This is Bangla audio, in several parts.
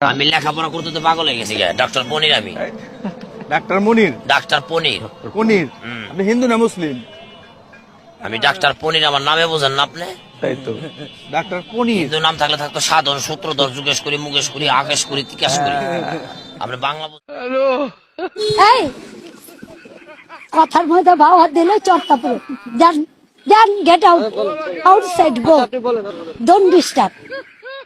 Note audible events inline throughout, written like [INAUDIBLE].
আমি লেখাপড়া করতে তো পাগল হয়ে গেছি ডাক্তার পনির আমি। ডাক্তার মনির? ডাক্তার পনির। পনির। আপনি হিন্দু না মুসলিম? আমি ডাক্তার পনির আমার নামে বোঝেন না আপনি? তাই তো। ডাক্তার পনির? হিন্দু নাম থাকলে থাকতো সাধন সূত্রধর যুগেশ করি মুকেশ করি আকেশ করি তিকাশ করি। আপনি বাংলা বুঝ- এই! কথার মধ্যে ভাও দিলে then then get out outside go don't disturb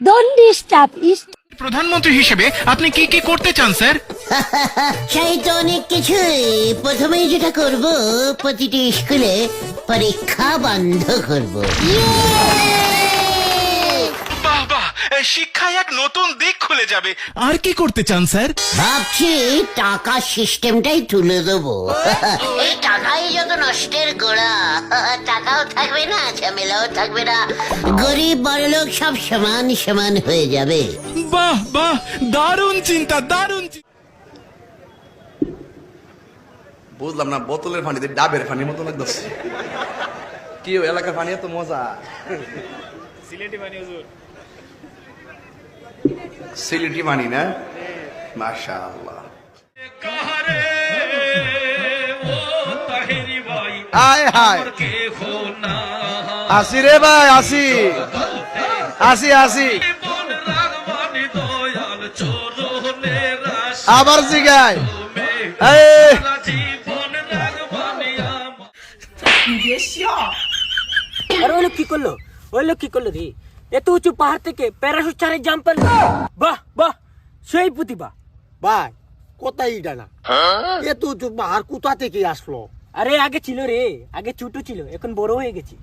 don't disturb ইস প্রধানমন্ত্রী হিসেবে আপনি কি কি করতে চান স্যার? [LAUGHS] চাই তো অনেক কিছু প্রথমেই যেটা করব প্রতিটি স্কুলে পরীক্ষা বন্ধ করব। শিক্ষায় এক নতুন দিক খুলে যাবে। আর কি করতে চান স্যার? ভাবছি টাকা সিস্টেমটাই তুলে দেবো। এই টাকাই যত নষ্টের গোড়া। টাকাও থাকবে না ঝামেলাও থাকবে না। গরিব বড়লোক সব সমান সমান হয়ে যাবে। বাহ বাহ দারুণ চিন্তা দারুণ চিন্তা বুঝলাম না বোতলের পানি দিয়ে ডাবের পানির মতো লাগতেছে। কি এলাকার পানি এত মজা। সিলেটি পানি না? মাশা আল্লাহ আয় হায় আসি রে ভাই আসি। আসি আসি। আবার জিগায়। এই। আর ওই লোক কি করল? ওই লোক কি করল রে এত উঁচু পাহাড় থেকে প্যারাশুট ছাড়ে জাম্প বাহ বাহ সেই প্রতিভা। ভাই কোথায় এটা না? এত উঁচু পাহাড় কোথা থেকে আসলো? আরে আগে ছিল রে আগে ছোট ছিল এখন বড় হয়ে গেছি।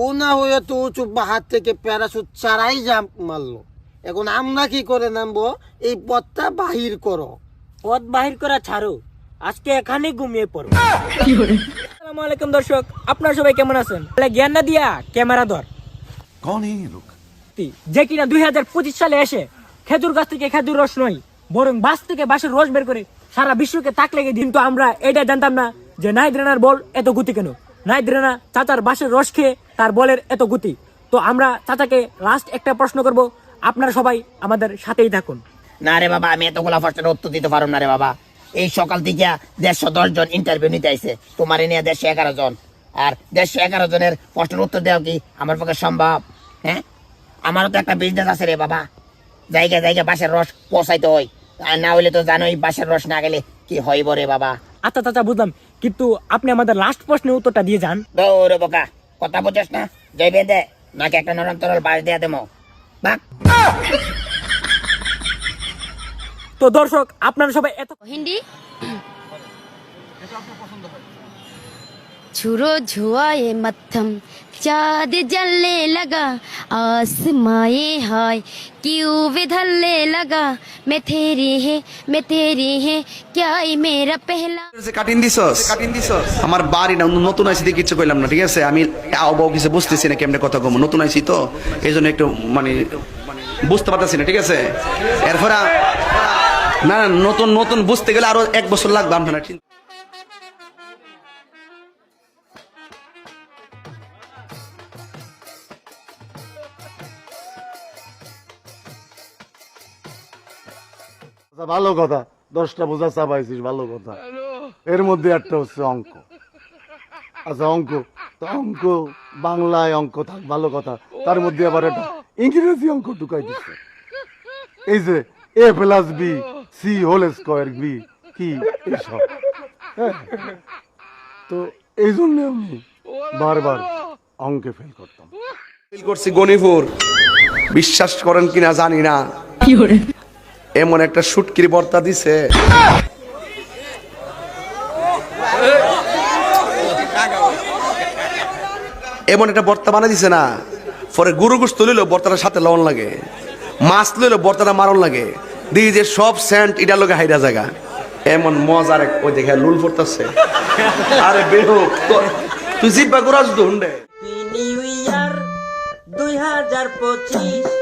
ও না হয়ে তো উঁচু পাহাড় থেকে প্যারাশুট চারাই জাম্প মারলো। এখন আমরা কি করে নামবো? এই পথটা বাহির করো। পথ বাহির করা ছাড়ো। আজকে এখানে ঘুমিয়ে পড়ো। আসসালামু আলাইকুম দর্শক আপনারা সবাই কেমন আছেন? জ্ঞান না দিয়া ক্যামেরা ধর। কোন এই লোক ব্যক্তি যে কিনা দুই হাজার পঁচিশ সালে এসে খেজুর গাছ থেকে খেজুর রস নয়, বরং বাস থেকে বাসের রস বের করে সারা বিশ্বকে তাক লেগে। কিন্তু আমরা এটা জানতাম না যে নাইদ রানার বল এত গতি কেন? নাইদ রানা চাচার বাসের রস খেয়ে তার বলের এত গতি। তো আমরা চাচাকে লাস্ট একটা প্রশ্ন করব, আপনারা সবাই আমাদের সাথেই থাকুন। না রে বাবা, আমি এতগুলা প্রশ্নের উত্তর দিতে পারব না রে বাবা। এই সকাল থেকে দেড়শো দশ জন ইন্টারভিউ নিতে আইছে, তোমার নিয়ে দেড়শো এগারো জন। আর দেড়শো এগারো জনের প্রশ্নের উত্তর দেওয়া কি আমার পক্ষে সম্ভব? হ্যাঁ? আমারও তো একটা বিজনেস আছে রে বাবা। জায়গা জায়গা বাসের রস পৌঁছাইতে হয়। আর না হইলে তো জানোই বাসের রস না গেলে কি হইব রে বাবা। আচ্ছা চাচা বুঝলাম। কিন্তু আপনি আমাদের লাস্ট প্রশ্নের উত্তরটা দিয়ে যান। দৌড় বোকা কথা বুঝছ না? জয় বেঁধে নাকি একটা নরম তরল বাস দেয়া দেবো? বাক তো দর্শক আপনারা সবাই এত हिंदी छुरो छुआए मत्थम चाँद जलने लगा आसमाए हाय क्यों विधलने लगा मैं तेरी है मैं तेरी है क्या ये मेरा पहला কাটিং দিছস কাটিং দিছস আমার বাড়ি না নতুন আইছি দেখে কিছু কইলাম না ঠিক আছে আমি আও কিছু বুঝতেছি না কেমনে কথা কম নতুন আইছি তো এই জন্য একটু মানে বুঝতে পারতেছি না ঠিক আছে এরপরে আ- না না নতুন নতুন বুঝতে গেলে আরো এক বছর লাগবে আপনারা আচ্ছা, ভালো কথা। দশটা বোঝা চাপাইছিস ভালো কথা। এর মধ্যে একটা হচ্ছে অঙ্ক। আচ্ছা অঙ্ক। তো অঙ্ক বাংলায় অঙ্ক থাক ভালো কথা। তার মধ্যে আবার একটা ইংরেজি অঙ্ক ঢুকাই দিচ্ছে এই যে A plus B C whole square B কি এইসব হ্যাঁ। তো এই জন্য আমি বারবার অঙ্কে ফেল করতাম। ফেল করছি গণিপুর। বিশ্বাস করেন কিনা জানি না। এমন একটা সুটকির বর্তা দিছে। এমন একটা বর্তা বানা দিছে না, পরে গুরু গুস্ত লইলো বর্তাটার সাথে লবণ লাগে, মাছ লইলো বর্তাটা মারণ লাগে। দিই যে সব স্যান্ট এটা লোকে হাইরা জায়গা। এমন মজার এক ওই দেখে লুল পড়তেছে আরে বেহো তুই জিব্বা গোরাজ ইয়ার দুই হাজার পঁচিশ।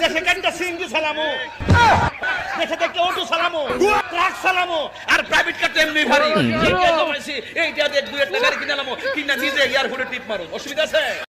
দেশে কাটটা সিঙ্গি সালামো। দেশে থাকতে অটো সালামো, ট্রাক সালামো। আর প্রাইভেট কার তো দুই একটা গাড়ি কিনে নামো। কিনা নিজে এয়ারপোর্টে টিপ মারো। অসুবিধা আছে?